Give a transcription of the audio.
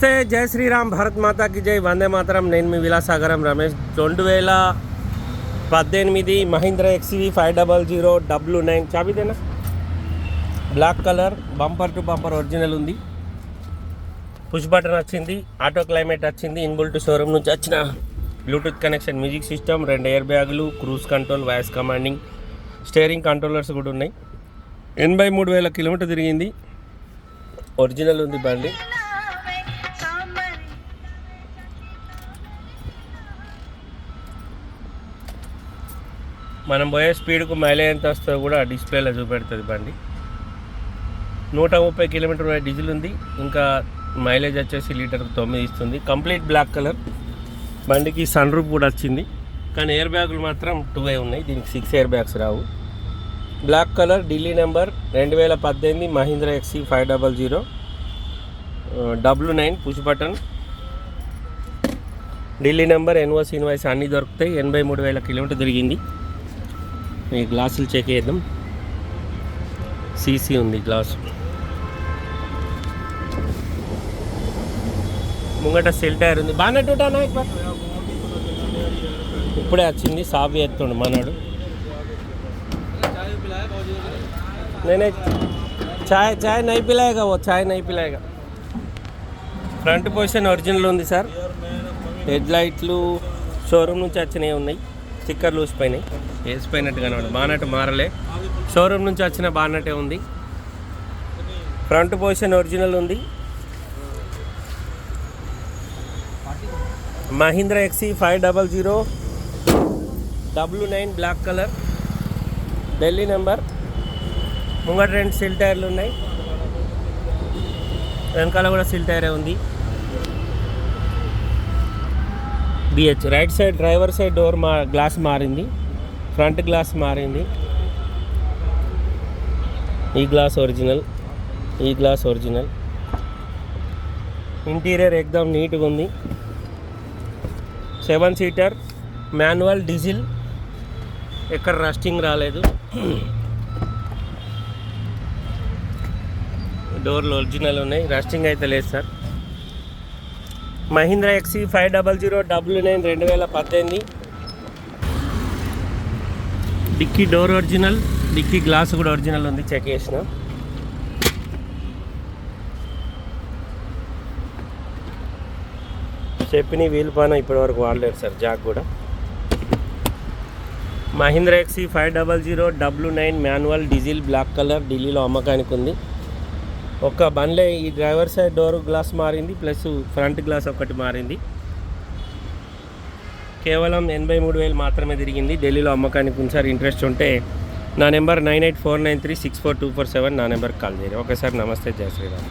నమస్తే జై శ్రీరామ్ భారత్ మాతాకి జై. వందే మాతరం. నేను మీ విలాసాగరం రమేష్. రెండు వేల పద్దెనిమిది Mahindra XUV five double zero W nine చాబిదేనా black colour bumper to bumper original ఉంది. పుష్ బటన్ వచ్చింది ఆటో క్లైమేట్ వచ్చింది ఇన్బుల్ట్ షోరూమ్ నుంచి వచ్చిన బ్లూటూత్ కనెక్షన్ మ్యూజిక్ సిస్టమ్ రెండు ఎయిర్ బ్యాగులు cruise control voice commanding steering controllers కూడా ఉన్నాయి. ఎనభై మూడు వేల కిలోమీటర్ తిరిగింది. ఒరిజినల్ ఉంది బండి. మనం పోయే స్పీడ్కు మైలేజ్ ఎంత వస్తుందో కూడా డిస్ప్లేలో చూపెడుతుంది బండి. నూట ముప్పై కిలోమీటర్ డీజిల్ ఉంది. ఇంకా మైలేజ్ వచ్చేసి లీటర్ తొమ్మిది ఇస్తుంది. Complete black colour. బండికి సన్ రూఫ్ కూడా వచ్చింది. కానీ ఎయిర్ బ్యాగులు మాత్రం టూ ఏ ఉన్నాయి. దీనికి సిక్స్ ఎయిర్ బ్యాగ్స్ రావు. బ్లాక్ కలర్ ఢిల్లీ నెంబర్ రెండు వేల పద్దెనిమిది Mahindra XUV five double zero. W nine push button. Delhi number NOC invoice అన్నీ దొరుకుతాయి. ఎనభై మూడు వేల కిలోమీటర్ తిరిగింది. ఈ గ్లాసులు చెక్ చేద్దాం. సీసీ ఉంది గ్లాస్. ముంగట సెల్ టైర్ ఉంది. బాగానే టూటానా ఇప్పుడే వచ్చింది. సాబి ఎత్తుండు మనోడు. నేనే చాయ్ చాయ్ నై పిలాయగా ఓ చాయ్ నై పిలాయగా. ఫ్రంట్ పొజిషన్ ఒరిజినల్ ఉంది సార్. హెడ్ లైట్లు షోరూమ్ నుంచి వచ్చినవి ఉన్నాయి. స్టిక్కర్లు ఊసిపోయినాయి. వేసిపోయినట్టు కనబడి బానట్ మారలే. షోరూమ్ నుంచి వచ్చిన బానటే ఉంది. ఫ్రంట్ పొజిషన్ ఒరిజినల్ ఉంది. Mahindra XUV five double zero W nine black colour Delhi number. ముంగట రెండు సిల్ టైర్లు ఉన్నాయి. వెనకాల కూడా సిల్ టైరే ఉంది. BH right side driver side door మా గ్లాస్ మారింది. ఫ్రంట్ గ్లాస్ మారింది. ఈ గ్లాస్ ఒరిజినల్ ఈ గ్లాస్ ఒరిజినల్. ఇంటీరియర్ ఎక్దమ్ నీట్గా ఉంది. Seven seater manual diesel. ఎక్కడ రస్టింగ్ రాలేదు. డోర్లు ఒరిజినల్ ఉన్నాయి. రస్టింగ్ అయితే లేదు sir. Mahindra ఎక్సీ five double zero W nine రెండు వేల పద్దెనిమిది. Dickey door original dickey glass కూడా ఒరిజినల్ ఉంది చెక్ చేసిన. చెప్పిన వీల్ పైన ఇప్పటి వరకు వాడలేదు సార్ జాక్ కూడా. Mahindra ఎక్సీ five double zero W nine manual diesel black colour ఢిల్లీలో అమ్మకానికి ఉంది. ఒక బండ్లే ఈ డ్రైవర్ సైడ్ డోర్ గ్లాస్ మారింది ప్లస్ ఫ్రంట్ గ్లాస్ ఒకటి మారింది. కేవలం ఎనభై మూడు వేలు మాత్రమే తిరిగింది. ఢిల్లీలో అమ్మకానికి ఉంచారు ఇంట్రెస్ట్ ఉంటే. నా number nine eight four nine three six four two four seven నా నెంబర్కి కాల్ చేయండి. ఒకసారి నమస్తే జయ శ్రీరామ్.